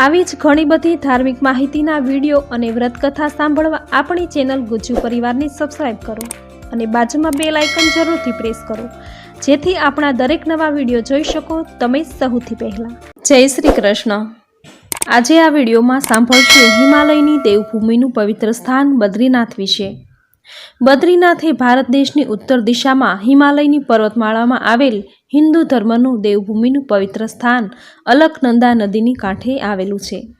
આવી જ ઘણી બધી ધાર્મિક માહિતીના વીડિયો અને વ્રતકથા સાંભળવા આપણી ચેનલ ગુજ્જુ પરિવારને સબસ્ક્રાઈબ કરો અને બાજુમાં બે લાઇકન જરૂરથી પ્રેસ કરો. જેથી આપણા દરેક નવા વીડિયો જોઈ શકો તમે સૌથી પહેલાં. જય શ્રી કૃષ્ણ. આજે આ વિડીયોમાં સાંભળશું હિમાલયની દેવભૂમિનું પવિત્ર સ્થાન બદ્રીનાથ વિશે. બદ્રીનાથ એ ભારત દેશની ઉત્તર દિશામાં હિમાલયની પર્વતમાળામાં આવેલ હિન્દુ ધર્મનું દેવભૂમિનું પવિત્ર સ્થાન અલકનંદા નદીની કાંઠે આવેલું છે.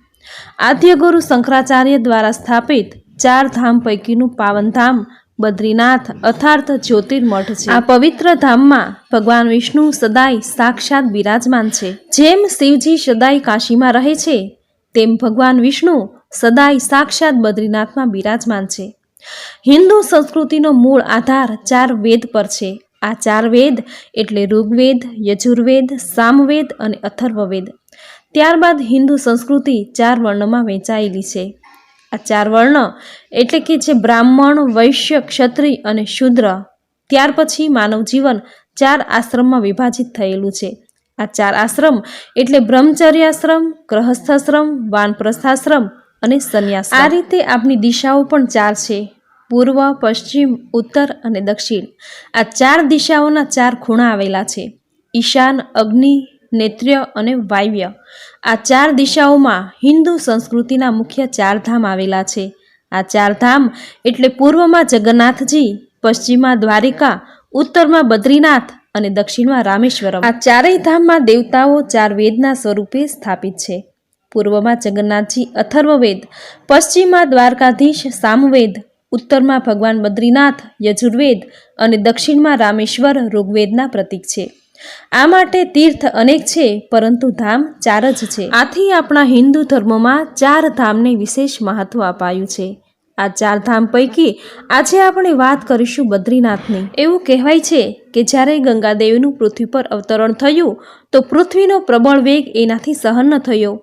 આદ્યગુરુ શંકરાચાર્ય દ્વારા સ્થાપિત ચાર ધામ પૈકીનું પાવનધામ બદ્રીનાથ અથાર્થ જ્યોતિર્મઠ છે. આ પવિત્ર ધામમાં ભગવાન વિષ્ણુ સદાય સાક્ષાત બિરાજમાન છે. જેમ શિવજી સદાય કાશીમાં રહે છે, તેમ ભગવાન વિષ્ણુ સદાય સાક્ષાત બદ્રીનાથમાં બિરાજમાન છે. હિન્દુ સંસ્કૃતિનો મૂળ આધાર ચાર વેદ પર છે. આ ચાર વેદ એટલે ઋગ્વેદ, યજુર્વેદ, સામવેદ અને અથર્વવેદ. ત્યારબાદ હિન્દુ સંસ્કૃતિ ચાર વર્ણમાં વહેંચાયેલી છે. આ ચાર વર્ણ એટલે કે જે બ્રાહ્મણ, વૈશ્ય, ક્ષત્રિય અને શુદ્ર. ત્યાર પછી માનવ જીવન ચાર આશ્રમમાં વિભાજિત થયેલું છે. આ ચાર આશ્રમ એટલે બ્રહ્મચર્યાશ્રમ, ગ્રહસ્થાશ્રમ, વાનપ્રસ્થાશ્રમ અને સંન્યાસ આ રીતે આપની દિશાઓ પણ ચાર છે. પૂર્વ, પશ્ચિમ, ઉત્તર અને દક્ષિણ. આ ચાર દિશાઓના ચાર ખૂણા આવેલા છે. ઈશાન, અગ્નિ, નેત્ર્ય અને વાયવ્ય. આ ચાર દિશાઓમાં હિન્દુ સંસ્કૃતિના મુખ્ય ચાર ધામ આવેલા છે. આ ચાર ધામ એટલે પૂર્વમાં જગન્નાથજી, પશ્ચિમમાં દ્વારિકા, ઉત્તરમાં બદ્રીનાથ અને દક્ષિણમાં રામેશ્વરમ. આ ચારેય ધામમાં દેવતાઓ ચાર વેદના સ્વરૂપે સ્થાપિત છે. પૂર્વમાં જગન્નાથજી અથર્વવેદ, પશ્ચિમમાં દ્વારકાધીશ સામવેદ ઉત્તરમાં ભગવાન બદ્રીનાથ, યજુર્વેદ અને દક્ષિણમાં રામેશ્વર ઋગ્વેદના પ્રતીક છે. આ માટે તીર્થ અનેક છે, પરંતુ ધામ ચાર જ છે. આથી આપણા હિન્દુ ધર્મમાં ચાર ધામને વિશેષ મહત્વ અપાયું છે. આ ચાર ધામ પૈકી આજે આપણે વાત કરીશું બદ્રીનાથની. એવું કહેવાય છે કે જ્યારે ગંગાદેવીનું પૃથ્વી પર અવતરણ થયું, તો પૃથ્વીનો પ્રબળ વેગ એનાથી સહન ન થયો.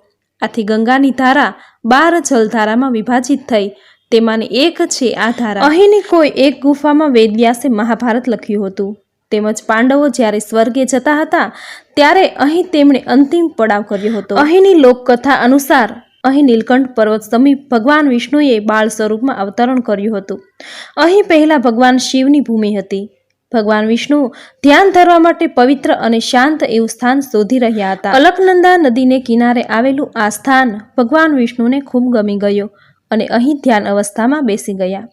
આથી ગંગાની ધારા બાર જલધારામાં વિભાજિત થઈ તેમાંની એક છે આ ધારા. અહીંની કોઈ એક ગુફામાં વેદવ્યાસે મહાભારત લખ્યું હતું. તેમજ પાંડવો જ્યારે સ્વર્ગે જતા હતા ત્યારે અહીં તેમણે અંતિમ પડાવ કર્યો હતો. અહીંની લોકકથા અનુસાર અહીં નીલકંઠ પર્વત સમીપ ભગવાન વિષ્ણુએ બાળ સ્વરૂપમાં અવતરણ કર્યું હતું. અહીં પહેલા ભગવાન શિવની ભૂમિ હતી. ભગવાન વિષ્ણુ ધ્યાન ધરવા માટે પવિત્ર અને શાંત એવું સ્થાન શોધી રહ્યા હતા. અલકનંદા નદીને કિનારે આવેલું આ સ્થાન ભગવાન વિષ્ણુને ખૂબ ગમી ગયું. અને અહીં ધ્યાન અવસ્થામાં બેસી ગયા.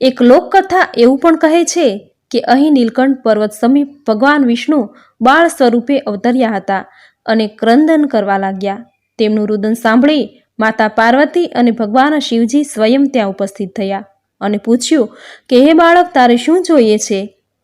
એક લોકકથા એવું પણ કહે છે કે અહીં નીલકંઠ પર્વત સમીપ ભગવાન વિષ્ણુ બાળ સ્વરૂપે અવતર્યા હતા અને ક્રંદન કરવા લાગ્યા. તેમનું રુદન સાંભળી માતા પાર્વતી અને ભગવાન શિવજી સ્વયં ત્યાં ઉપસ્થિત થયા અને પૂછ્યું કે, હે બાળક, તારે શું જોઈએ છે?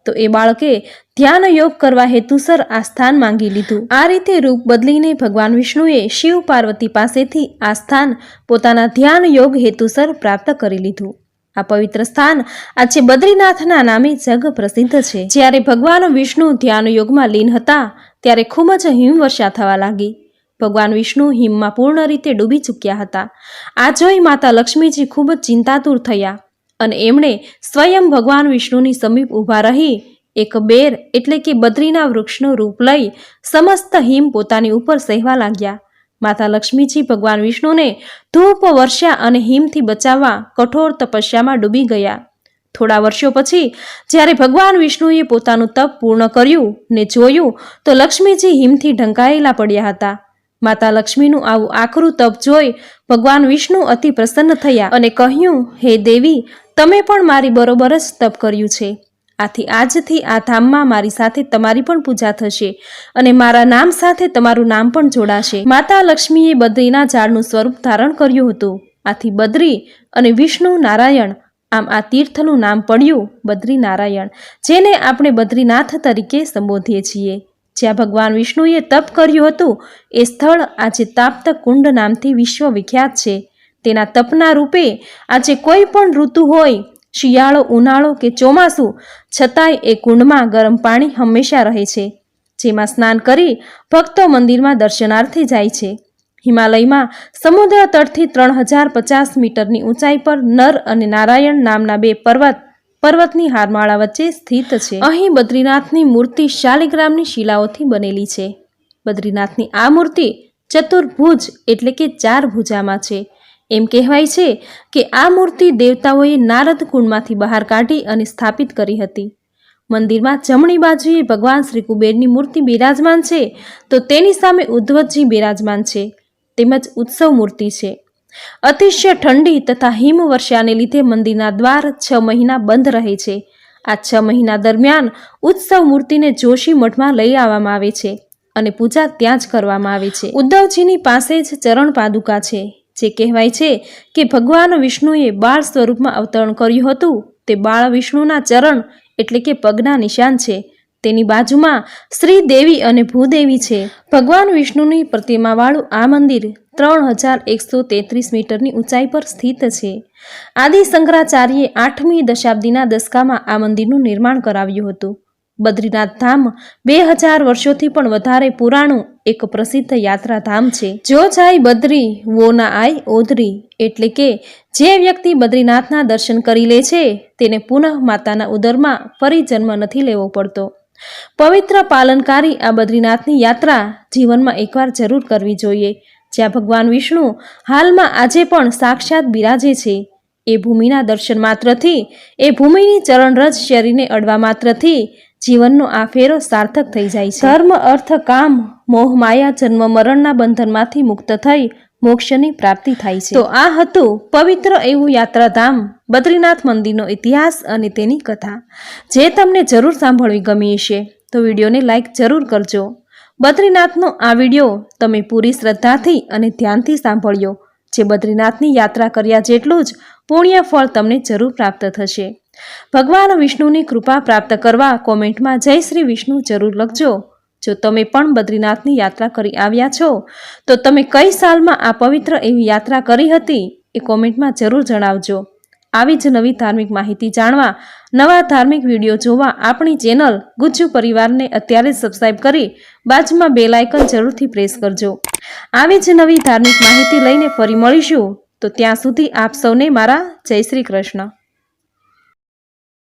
તો એ બાળકે ધ્યાન યોગ કરવા હેતુસર આ સ્થાન માંગી લીધું. આ રીતે રૂપ બદલીને ભગવાન વિષ્ણુએ શિવ પાર્વતી પાસેથી આ સ્થાન પોતાના ધ્યાન યોગ હેતુસર પ્રાપ્ત કરી લીધું. આ પવિત્ર સ્થાન આજે બદ્રીનાથના નામે જગ પ્રસિદ્ધ છે. જ્યારે ભગવાન વિષ્ણુ ધ્યાન યોગમાં લીન હતા, ત્યારે ખૂબ જ હિમવર્ષા થવા લાગી. ભગવાન વિષ્ણુ હિમમાં પૂર્ણ રીતે ડૂબી ચૂક્યા હતા. આ જોઈ માતા લક્ષ્મીજી ખૂબ જ ચિંતાતુર થયા. અને એમણે સ્વયં ભગવાન વિષ્ણુની સમીપ ઊભા રહી એક બેર એટલે કે બદ્રીના વૃક્ષનું રૂપ લઈ સમસ્ત હિમ પોતાની ઉપર સહેવા લાગ્યા. માતા લક્ષ્મીજી ભગવાન વિષ્ણુને ધૂપ વર્ષા અને હિમથી બચાવવા કઠોર તપસ્યામાં ડૂબી ગયા. થોડા વર્ષો પછી જ્યારે ભગવાન વિષ્ણુએ પોતાનું તપ પૂર્ણ કર્યું ને જોયું તો લક્ષ્મીજી હિમથી ઢંકાયેલા પડ્યા હતા. માતા લક્ષ્મીનું આવું આકરું તપ જોઈ ભગવાન વિષ્ણુ અતિ પ્રસન્ન થયા અને કહ્યું, હે દેવી, તમે પણ મારી બરોબર જ તપ કર્યું છે. આથી આજથી આ ધામમાં મારી સાથે તમારી પણ પૂજા થશે અને મારા નામ સાથે તમારું નામ પણ જોડાશે. માતા લક્ષ્મીએ બદ્રીના ઝાડનું સ્વરૂપ ધારણ કર્યું હતું. આથી બદ્રી અને વિષ્ણુ નારાયણ, આમ આ તીર્થનું નામ પડ્યું બદ્રી નારાયણ, જેને આપણે બદ્રીનાથ તરીકે સંબોધીએ છીએ. જ્યાં ભગવાન વિષ્ણુએ તપ કર્યું હતું, એ સ્થળ આજે તાપ્ત કુંડ નામથી વિશ્વ વિખ્યાત છે. તેના તપના રૂપે આજે કોઈ પણ ઋતુ હોય, શિયાળો, ઉનાળો કે ચોમાસું, છતાંય એ કુંડમાં ગરમ પાણી હંમેશા રહે છે. જેમાં સ્નાન કરી ભક્તો મંદિરમાં દર્શનાર્થે જાય છે. હિમાલયમાં સમુદ્ર તટથી ત્રણ હજાર પચાસ મીટરની ઊંચાઈ પર નર અને નારાયણ નામના બે પર્વત પર્વતની હારમાળા વચ્ચે સ્થિત છે. અહીં બદ્રીનાથની મૂર્તિ શાલિગ્રામની શિલાઓથી બનેલી છે. બદ્રીનાથની આ મૂર્તિ ચતુર્ભુજ એટલે કે ચાર ભુજામાં છે. એમ કહેવાય છે કે આ મૂર્તિ દેવતાઓએ નારદ કુંડમાંથી બહાર કાઢી અને સ્થાપિત કરી હતી. મંદિરમાં જમણી બાજુએ ભગવાન શ્રી કુબેરની મૂર્તિ બિરાજમાન છે, તો તેની સામે ઉદ્ધવજી બિરાજમાન છે. તેમજ ઉત્સવ મૂર્તિ છે. અતિશય ઠંડી તથા હિમવર્ષાને લીધે મંદિરના દ્વાર છ મહિના બંધ રહે છે. આ છ મહિના દરમિયાન ઉત્સવ મૂર્તિને જોશી મઠમાં લઈ આવવામાં આવે છે અને પૂજા ત્યાં જ કરવામાં આવે છે. ઉદ્ધવજીની પાસે જ ચરણ પાદુકા છે. જે કહેવાય છે કે ભગવાન વિષ્ણુએ બાળ સ્વરૂપમાં અવતરણ કર્યું હતું. તે બાળ વિષ્ણુના ચરણ એટલે કે પગના નિશાન છે. તેની બાજુમાં શ્રી દેવી અને ભૂદેવી છે. ભગવાન વિષ્ણુની પ્રતિમાવાળું આ મંદિર ત્રણ હજાર એકસો તેત્રીસ મીટરની ઊંચાઈ પર સ્થિત છે. આદિ શંકરાચાર્યે આઠમી દશાબ્દીના દસકામાં આ મંદિરનું નિર્માણ કરાવ્યું હતું. બદ્રીનાથ ધામ બે હજાર વર્ષોથી પણ વધારે પુરાણું એક પ્રસિદ્ધ યાત્રાધામ છે. જો જાય બદ્રી, વો ના આય ઓધરી એટલે કે જે વ્યક્તિ બદ્રીનાથના દર્શન કરી લે છે, તેને પુનઃ માતાના ઉદરમાં ફરી જન્મ નથી લેવો પડતો. પવિત્ર પાલનકારી આ બદ્રીનાથની યાત્રા જીવનમાં એકવાર જરૂર કરવી જોઈએ. જ્યાં ભગવાન વિષ્ણુ હાલમાં આજે પણ સાક્ષાત બિરાજે છે. એ ભૂમિના દર્શન માત્રથી, એ ભૂમિની ચરણરજ શરીરને અડવા માત્રથી જીવનનો આ ફેરો સાર્થક થઈ જાય છે. ધર્મ, અર્થ, કામ, મોહ, માયા, જન્મ, મરણના બંધનમાંથી મુક્ત થઈ મોક્ષની પ્રાપ્તિ થાય છે. તો આ હતું પવિત્ર એવું યાત્રાધામ બદ્રીનાથ મંદિરનો ઇતિહાસ અને તેની કથા. જે તમને જરૂર સાંભળવી ગમી હશે, તો વિડીયોને લાઇક જરૂર કરજો. બદ્રીનાથનો આ વીડિયો તમે પૂરી શ્રદ્ધાથી અને ધ્યાનથી સાંભળ્યો. જે બદ્રીનાથની યાત્રા કર્યા જેટલું જ પુણ્ય ફળ તમને જરૂર પ્રાપ્ત થશે. ભગવાન વિષ્ણુની કૃપા પ્રાપ્ત કરવા કોમેન્ટમાં જય શ્રી વિષ્ણુ જરૂર લખજો. જો તમે પણ બદ્રીનાથની યાત્રા કરી આવ્યા છો, તો તમે કઈ સાલમાં આ પવિત્ર એવી યાત્રા કરી હતી એ કોમેન્ટમાં જરૂર જણાવજો. આવી જ નવી ધાર્મિક માહિતી જાણવા, નવા ધાર્મિક વીડિયો જોવા આપણી ચેનલ ગુજ્જુ પરિવારને અત્યારે સબસ્ક્રાઈબ કરી બાજુમાં બેલ આઇકન જરૂરથી પ્રેસ કરજો. આવી જ નવી ધાર્મિક માહિતી લઈને ફરી મળીશું. તો ત્યાં સુધી આપ સૌને મારા જય શ્રી કૃષ્ણ.